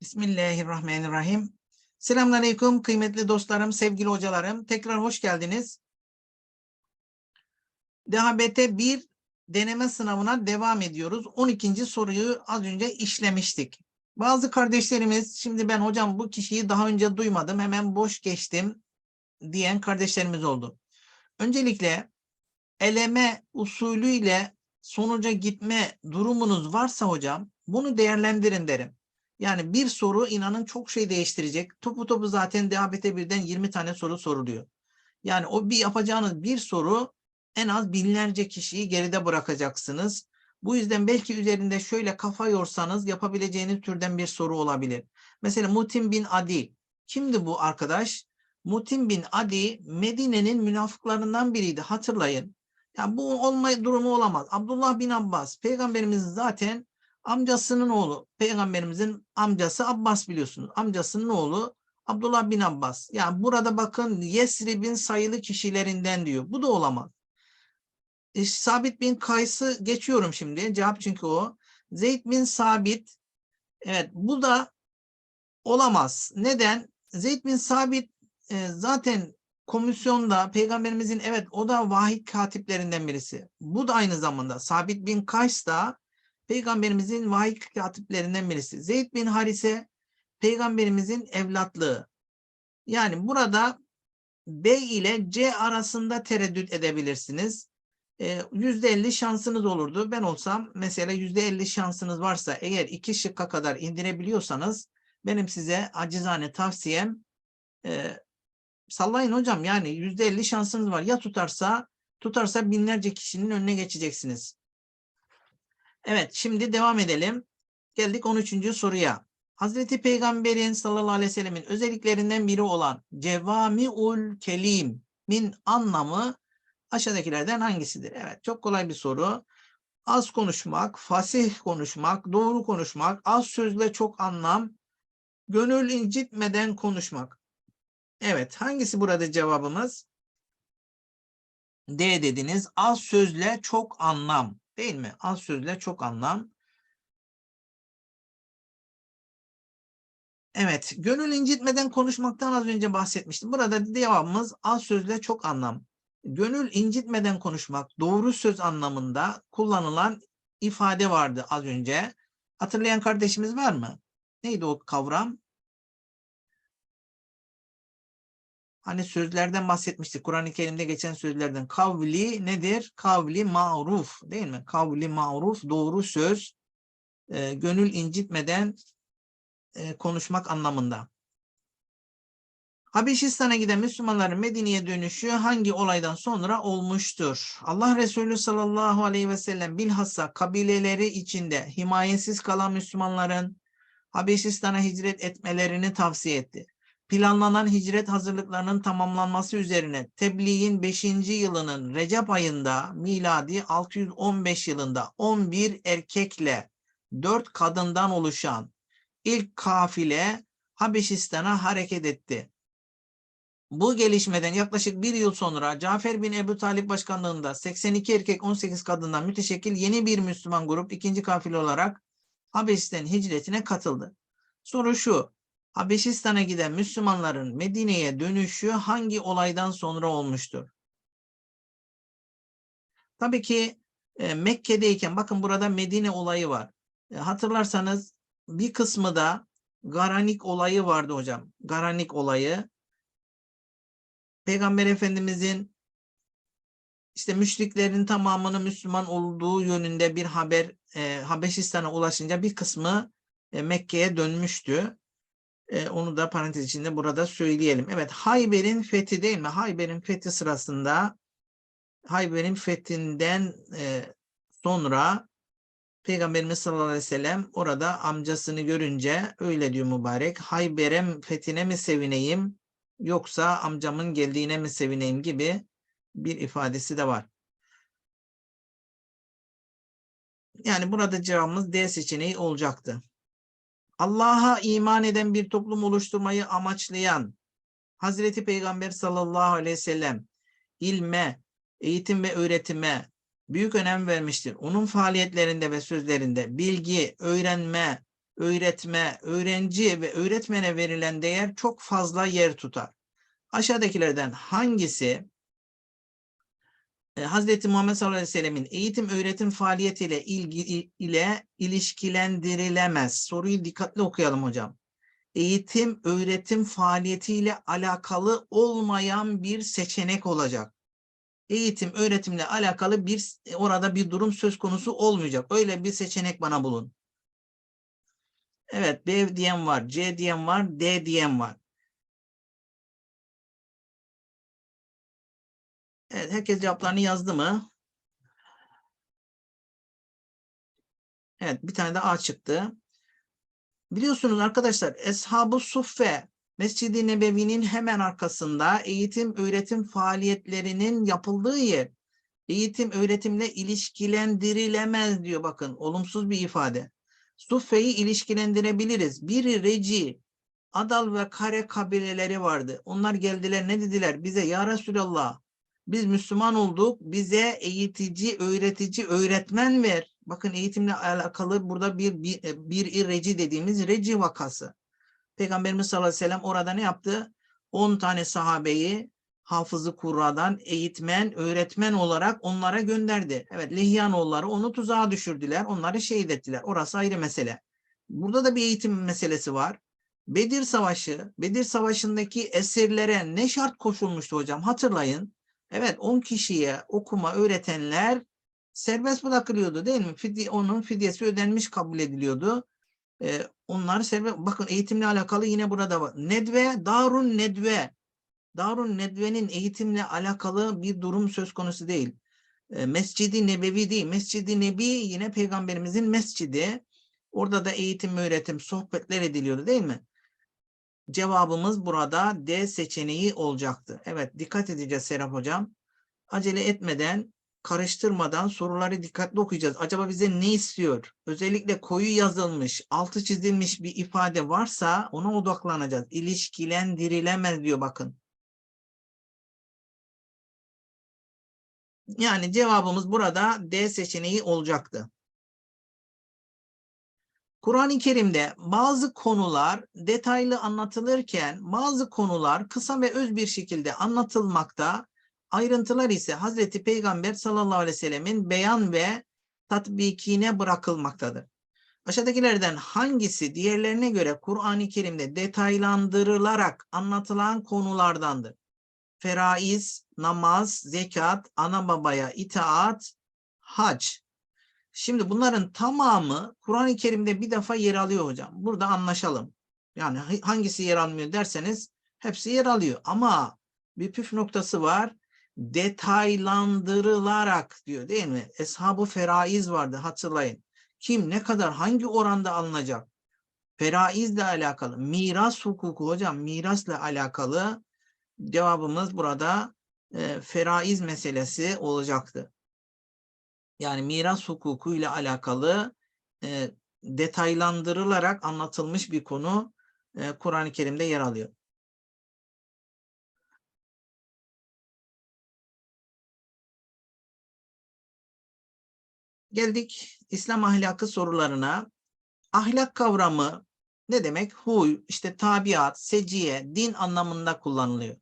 Bismillahirrahmanirrahim. Selamünaleyküm kıymetli dostlarım, sevgili hocalarım. Tekrar hoş geldiniz. DHBT 1 deneme sınavına devam ediyoruz. 12. soruyu az önce işlemiştik. Bazı kardeşlerimiz, şimdi ben hocam bu kişiyi daha önce duymadım, hemen boş geçtim diyen kardeşlerimiz oldu. Öncelikle eleme usulüyle sonuca gitme durumunuz varsa hocam, bunu değerlendirin derim. Yani bir soru inanın çok şey değiştirecek. Topu topu zaten DABT birden 20 tane soru soruluyor. Yani o bir yapacağınız bir soru en az binlerce kişiyi geride bırakacaksınız. Bu yüzden belki üzerinde şöyle kafa yorsanız yapabileceğiniz türden bir soru olabilir. Mesela Mutim bin Adi. Kimdi bu arkadaş? Mutim bin Adi Medine'nin münafıklarından biriydi hatırlayın. Yani bu olma durumu olamaz. Abdullah bin Abbas peygamberimiz zaten amcasının oğlu. Peygamberimizin amcası Abbas biliyorsunuz. Amcasının oğlu Abdullah bin Abbas. Yani burada bakın Yesrib'in sayılı kişilerinden diyor. Bu da olamaz. E, Sabit bin Kays'ı geçiyorum şimdi. Cevap çünkü o. Zeyd bin Sabit. Evet bu da olamaz. Neden? Zeyd bin Sabit e, zaten komisyonda peygamberimizin evet o da vahid katiplerinden birisi. Bu da aynı zamanda Sabit bin Kays da peygamberimizin vahid katiplerinden birisi. Zeyd bin Harise peygamberimizin evlatlığı. Yani burada B ile C arasında tereddüt edebilirsiniz. Yüzde elli şansınız olurdu. Ben olsam mesela yüzde elli şansınız varsa eğer iki şıkka kadar indirebiliyorsanız benim size acizane tavsiyem e, sallayın hocam yani yüzde elli şansınız var. Ya tutarsa tutarsa binlerce kişinin önüne geçeceksiniz. Evet şimdi devam edelim. Geldik 13. soruya. Hazreti Peygamber'in sallallahu aleyhi ve sellemin özelliklerinden biri olan cevamiul kelim'in anlamı aşağıdakilerden hangisidir? Evet çok kolay bir soru. Az konuşmak, fasih konuşmak, doğru konuşmak, az sözle çok anlam, gönül incitmeden konuşmak. Evet hangisi burada cevabımız? D dediniz. Az sözle çok anlam. Değil mi? Az sözle çok anlam. Evet. Gönül incitmeden konuşmaktan az önce bahsetmiştim. Burada cevabımız az sözle çok anlam. Gönül incitmeden konuşmak doğru söz anlamında kullanılan ifade vardı az önce. Hatırlayan kardeşimiz var mı? Neydi o kavram? Hani sözlerden bahsetmiştik. Kur'an-ı Kerim'de geçen sözlerden. Kavli nedir? Kavli maruf değil mi? Kavli maruf doğru söz. E, gönül incitmeden e, konuşmak anlamında. Habeşistan'a giden Müslümanların Medine'ye dönüşü hangi olaydan sonra olmuştur? Allah Resulü sallallahu aleyhi ve sellem bilhassa kabileleri içinde himayesiz kalan Müslümanların Habeşistan'a hicret etmelerini tavsiye etti planlanan hicret hazırlıklarının tamamlanması üzerine tebliğin 5. yılının Recep ayında miladi 615 yılında 11 erkekle 4 kadından oluşan ilk kafile Habeşistan'a hareket etti. Bu gelişmeden yaklaşık bir yıl sonra Cafer bin Ebu Talip başkanlığında 82 erkek 18 kadından müteşekkil yeni bir Müslüman grup ikinci kafile olarak Habeşistan hicretine katıldı. Soru şu, Habeşistan'a giden Müslümanların Medine'ye dönüşü hangi olaydan sonra olmuştur? Tabii ki e, Mekke'deyken bakın burada Medine olayı var. E, hatırlarsanız bir kısmı da Garanik olayı vardı hocam. Garanik olayı. Peygamber Efendimizin işte müşriklerin tamamını Müslüman olduğu yönünde bir haber e, Habeşistan'a ulaşınca bir kısmı e, Mekke'ye dönmüştü. E, onu da parantez içinde burada söyleyelim. Evet Hayber'in fethi değil mi? Hayber'in fethi sırasında Hayber'in fethinden e, sonra Peygamberimiz sallallahu aleyhi ve sellem orada amcasını görünce öyle diyor mübarek. Hayber'in fethine mi sevineyim yoksa amcamın geldiğine mi sevineyim gibi bir ifadesi de var. Yani burada cevabımız D seçeneği olacaktı. Allah'a iman eden bir toplum oluşturmayı amaçlayan Hazreti Peygamber sallallahu aleyhi ve sellem ilme, eğitim ve öğretime büyük önem vermiştir. Onun faaliyetlerinde ve sözlerinde bilgi, öğrenme, öğretme, öğrenci ve öğretmene verilen değer çok fazla yer tutar. Aşağıdakilerden hangisi e, Hazreti Muhammed sallallahu aleyhi ve sellemin eğitim öğretim faaliyetiyle ilgi ile ilişkilendirilemez. Soruyu dikkatli okuyalım hocam. Eğitim öğretim faaliyetiyle alakalı olmayan bir seçenek olacak. Eğitim öğretimle alakalı bir orada bir durum söz konusu olmayacak. Öyle bir seçenek bana bulun. Evet B diyen var, C diyen var, D diyen var. Evet, herkes cevaplarını yazdı mı? Evet, bir tane de A çıktı. Biliyorsunuz arkadaşlar, Eshab-ı Suffe, Mescid-i Nebevi'nin hemen arkasında eğitim öğretim faaliyetlerinin yapıldığı yer. Eğitim öğretimle ilişkilendirilemez diyor bakın, olumsuz bir ifade. Suffe'yi ilişkilendirebiliriz. Biri Reci, Adal ve Kare kabileleri vardı. Onlar geldiler ne dediler? Bize ya Resulallah biz Müslüman olduk. Bize eğitici, öğretici, öğretmen ver. Bakın eğitimle alakalı burada bir, bir, bir reci dediğimiz reci vakası. Peygamberimiz sallallahu aleyhi ve sellem orada ne yaptı? 10 tane sahabeyi hafızı kurradan eğitmen, öğretmen olarak onlara gönderdi. Evet Lihyanoğulları onu tuzağa düşürdüler. Onları şehit ettiler. Orası ayrı mesele. Burada da bir eğitim meselesi var. Bedir Savaşı, Bedir Savaşı'ndaki esirlere ne şart koşulmuştu hocam? Hatırlayın. Evet 10 kişiye okuma öğretenler serbest bırakılıyordu değil mi? Fidye, onun fidyesi ödenmiş kabul ediliyordu. Ee, onlar serbest, bakın eğitimle alakalı yine burada var. Nedve, Darun Nedve. Darun Nedve'nin eğitimle alakalı bir durum söz konusu değil. Ee, Mescidi Nebevi değil. Mescidi Nebi yine peygamberimizin mescidi. Orada da eğitim, öğretim, sohbetler ediliyordu değil mi? Cevabımız burada D seçeneği olacaktı. Evet dikkat edeceğiz Serap Hocam. Acele etmeden, karıştırmadan soruları dikkatli okuyacağız. Acaba bize ne istiyor? Özellikle koyu yazılmış, altı çizilmiş bir ifade varsa ona odaklanacağız. İlişkilendirilemez diyor bakın. Yani cevabımız burada D seçeneği olacaktı. Kur'an-ı Kerim'de bazı konular detaylı anlatılırken bazı konular kısa ve öz bir şekilde anlatılmakta. Ayrıntılar ise Hazreti Peygamber sallallahu aleyhi ve sellemin beyan ve tatbikine bırakılmaktadır. Aşağıdakilerden hangisi diğerlerine göre Kur'an-ı Kerim'de detaylandırılarak anlatılan konulardandır? Feraiz, namaz, zekat, ana babaya itaat, hac. Şimdi bunların tamamı Kur'an-ı Kerim'de bir defa yer alıyor hocam. Burada anlaşalım. Yani hangisi yer almıyor derseniz hepsi yer alıyor. Ama bir püf noktası var. Detaylandırılarak diyor değil mi? Eshab-ı feraiz vardı hatırlayın. Kim ne kadar hangi oranda alınacak? Feraizle alakalı. Miras hukuku hocam mirasla alakalı cevabımız burada e, feraiz meselesi olacaktı yani miras hukuku ile alakalı e, detaylandırılarak anlatılmış bir konu e, Kur'an-ı Kerim'de yer alıyor. Geldik İslam ahlakı sorularına. Ahlak kavramı ne demek? Huy, işte tabiat, seciye, din anlamında kullanılıyor.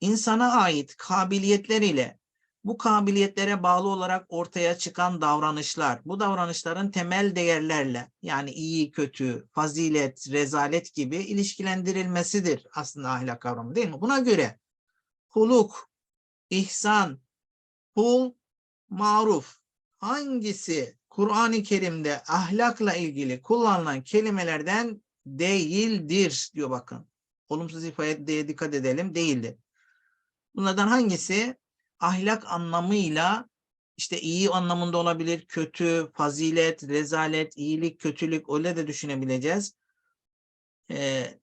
İnsana ait kabiliyetler ile bu kabiliyetlere bağlı olarak ortaya çıkan davranışlar, bu davranışların temel değerlerle yani iyi, kötü, fazilet, rezalet gibi ilişkilendirilmesidir aslında ahlak kavramı değil mi? Buna göre huluk, ihsan, hul, maruf hangisi Kur'an-ı Kerim'de ahlakla ilgili kullanılan kelimelerden değildir diyor bakın. Olumsuz ifadeye dikkat edelim değildir. Bunlardan hangisi ahlak anlamıyla işte iyi anlamında olabilir, kötü, fazilet, rezalet, iyilik, kötülük öyle de düşünebileceğiz. Ee,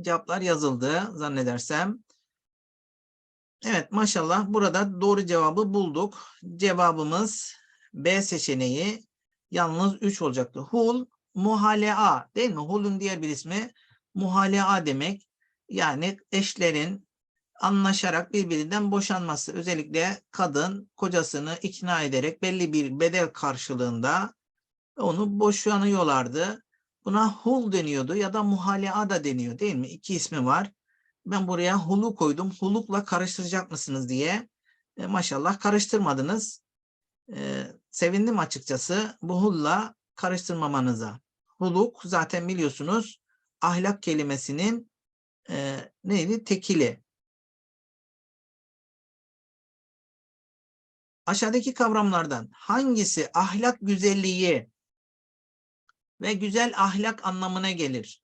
cevaplar yazıldı zannedersem. Evet maşallah burada doğru cevabı bulduk. Cevabımız B seçeneği yalnız 3 olacaktı. Hul muhalea değil mi? Hul'un diğer bir ismi muhalea demek. Yani eşlerin anlaşarak birbirinden boşanması. Özellikle kadın kocasını ikna ederek belli bir bedel karşılığında onu boşanıyorlardı. Buna hul deniyordu ya da muhalea da deniyor değil mi? İki ismi var. Ben buraya hulu koydum. Hulukla karıştıracak mısınız diye. E, maşallah karıştırmadınız. E, sevindim açıkçası bu hulla karıştırmamanıza. Huluk zaten biliyorsunuz ahlak kelimesinin e, neydi? Tekili. Aşağıdaki kavramlardan hangisi ahlak güzelliği ve güzel ahlak anlamına gelir?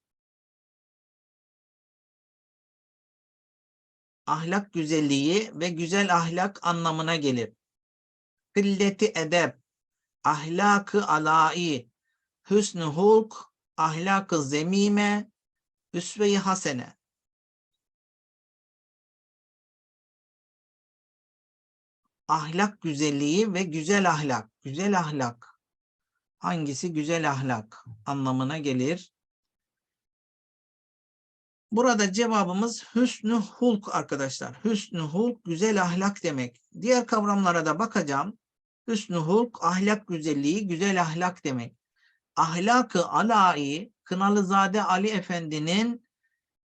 Ahlak güzelliği ve güzel ahlak anlamına gelir. Kılleti edep, ahlakı alai, hüsnü hulk, ahlakı zemime, üsve-i hasene. Ahlak güzelliği ve güzel ahlak. Güzel ahlak. Hangisi güzel ahlak anlamına gelir? Burada cevabımız hüsnü hulk arkadaşlar. Hüsnü hulk güzel ahlak demek. Diğer kavramlara da bakacağım. Hüsnü hulk ahlak güzelliği, güzel ahlak demek. Ahlakı alai Kınalızade Ali Efendi'nin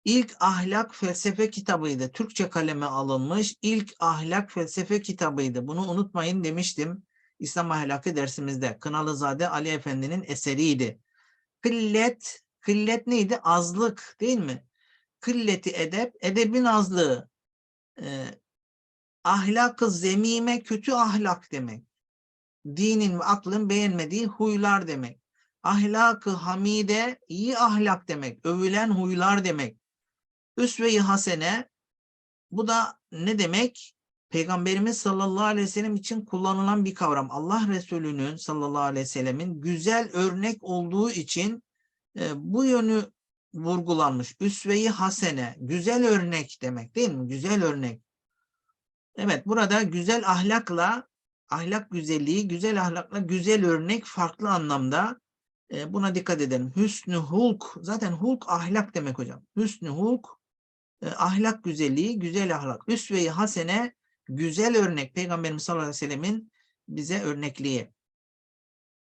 ilk ahlak felsefe kitabıydı. Türkçe kaleme alınmış ilk ahlak felsefe kitabıydı. Bunu unutmayın demiştim İslam ahlakı dersimizde. Kınalızade Ali Efendi'nin eseriydi. Kıllet, kıllet neydi? Azlık değil mi? Kılleti edep, edebin azlığı. Ee, ahlakı zemime, kötü ahlak demek. Dinin ve aklın beğenmediği huylar demek. Ahlakı hamide, iyi ahlak demek. Övülen huylar demek. Üsve-i hasene, bu da ne demek? Peygamberimiz sallallahu aleyhi ve sellem için kullanılan bir kavram. Allah Resulü'nün sallallahu aleyhi ve sellemin güzel örnek olduğu için e, bu yönü vurgulanmış. Üsve-i hasene, güzel örnek demek değil mi? Güzel örnek. Evet burada güzel ahlakla, ahlak güzelliği, güzel ahlakla güzel örnek farklı anlamda. E, buna dikkat edelim. Hüsnü hulk, zaten hulk ahlak demek hocam. Hüsnü hulk, ahlak güzelliği, güzel ahlak. Üsve-i hasene, güzel örnek. Peygamberimiz sallallahu aleyhi ve sellemin bize örnekliği.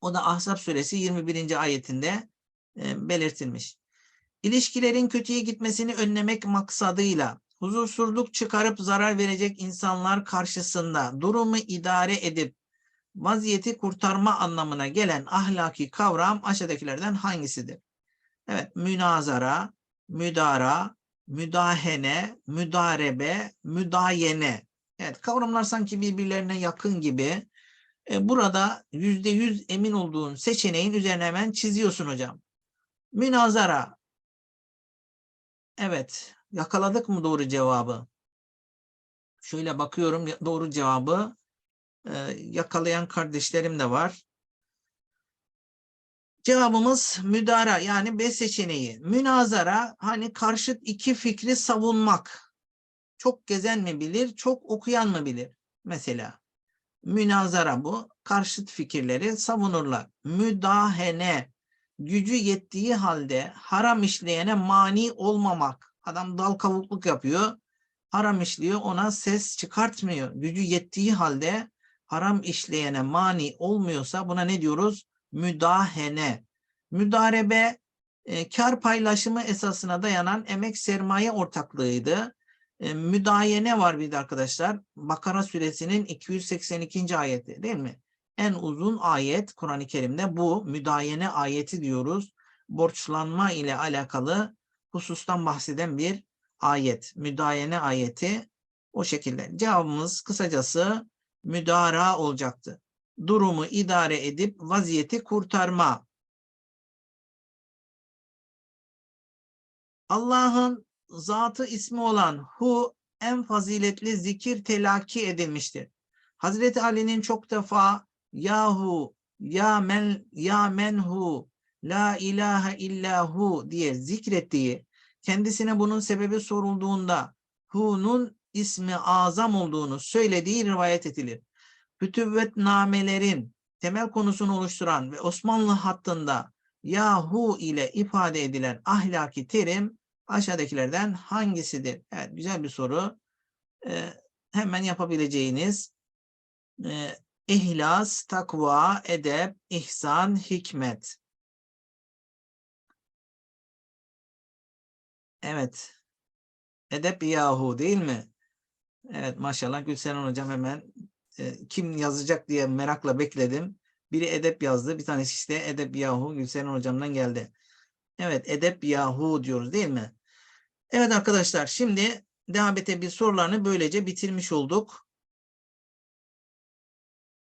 O da Ahzab suresi 21. ayetinde belirtilmiş. İlişkilerin kötüye gitmesini önlemek maksadıyla huzursuzluk çıkarıp zarar verecek insanlar karşısında durumu idare edip vaziyeti kurtarma anlamına gelen ahlaki kavram aşağıdakilerden hangisidir? Evet, münazara, müdara, müdahene, müdarebe, müdayene. Evet, kavramlar sanki birbirlerine yakın gibi. E, burada yüzde yüz emin olduğun seçeneğin üzerine hemen çiziyorsun hocam. Münazara. Evet, yakaladık mı doğru cevabı? Şöyle bakıyorum doğru cevabı e, yakalayan kardeşlerim de var. Cevabımız müdara yani B seçeneği. Münazara hani karşıt iki fikri savunmak. Çok gezen mi bilir, çok okuyan mı bilir? Mesela münazara bu. Karşıt fikirleri savunurlar. Müdahene gücü yettiği halde haram işleyene mani olmamak. Adam dal kavukluk yapıyor. Haram işliyor ona ses çıkartmıyor. Gücü yettiği halde haram işleyene mani olmuyorsa buna ne diyoruz? Müdahene. Müdarebe e, kar paylaşımı esasına dayanan emek sermaye ortaklığıydı. E, müdayene var bir de arkadaşlar. Bakara suresinin 282. ayeti değil mi? En uzun ayet Kur'an-ı Kerim'de bu müdayene ayeti diyoruz. Borçlanma ile alakalı husustan bahseden bir ayet. Müdayene ayeti o şekilde. Cevabımız kısacası müdara olacaktı. Durumu idare edip vaziyeti kurtarma. Allah'ın zatı ismi olan Hu en faziletli zikir telakki edilmiştir. Hazreti Ali'nin çok defa Yahu, Ya men, Ya menhu, La ilahe illahu diye zikrettiği, kendisine bunun sebebi sorulduğunda Hu'nun ismi azam olduğunu söylediği rivayet edilir. Namelerin temel konusunu oluşturan ve Osmanlı hattında Yahu ile ifade edilen ahlaki terim aşağıdakilerden hangisidir? Evet, güzel bir soru. e, hemen yapabileceğiniz e, ihlas, takva, edep, ihsan, hikmet. Evet. Edep yahu değil mi? Evet maşallah Gülseren hocam hemen e, kim yazacak diye merakla bekledim. Biri edep yazdı. Bir tanesi işte edep yahu Gülseren hocamdan geldi. Evet edep yahu diyoruz değil mi? Evet arkadaşlar şimdi DHBT bir sorularını böylece bitirmiş olduk.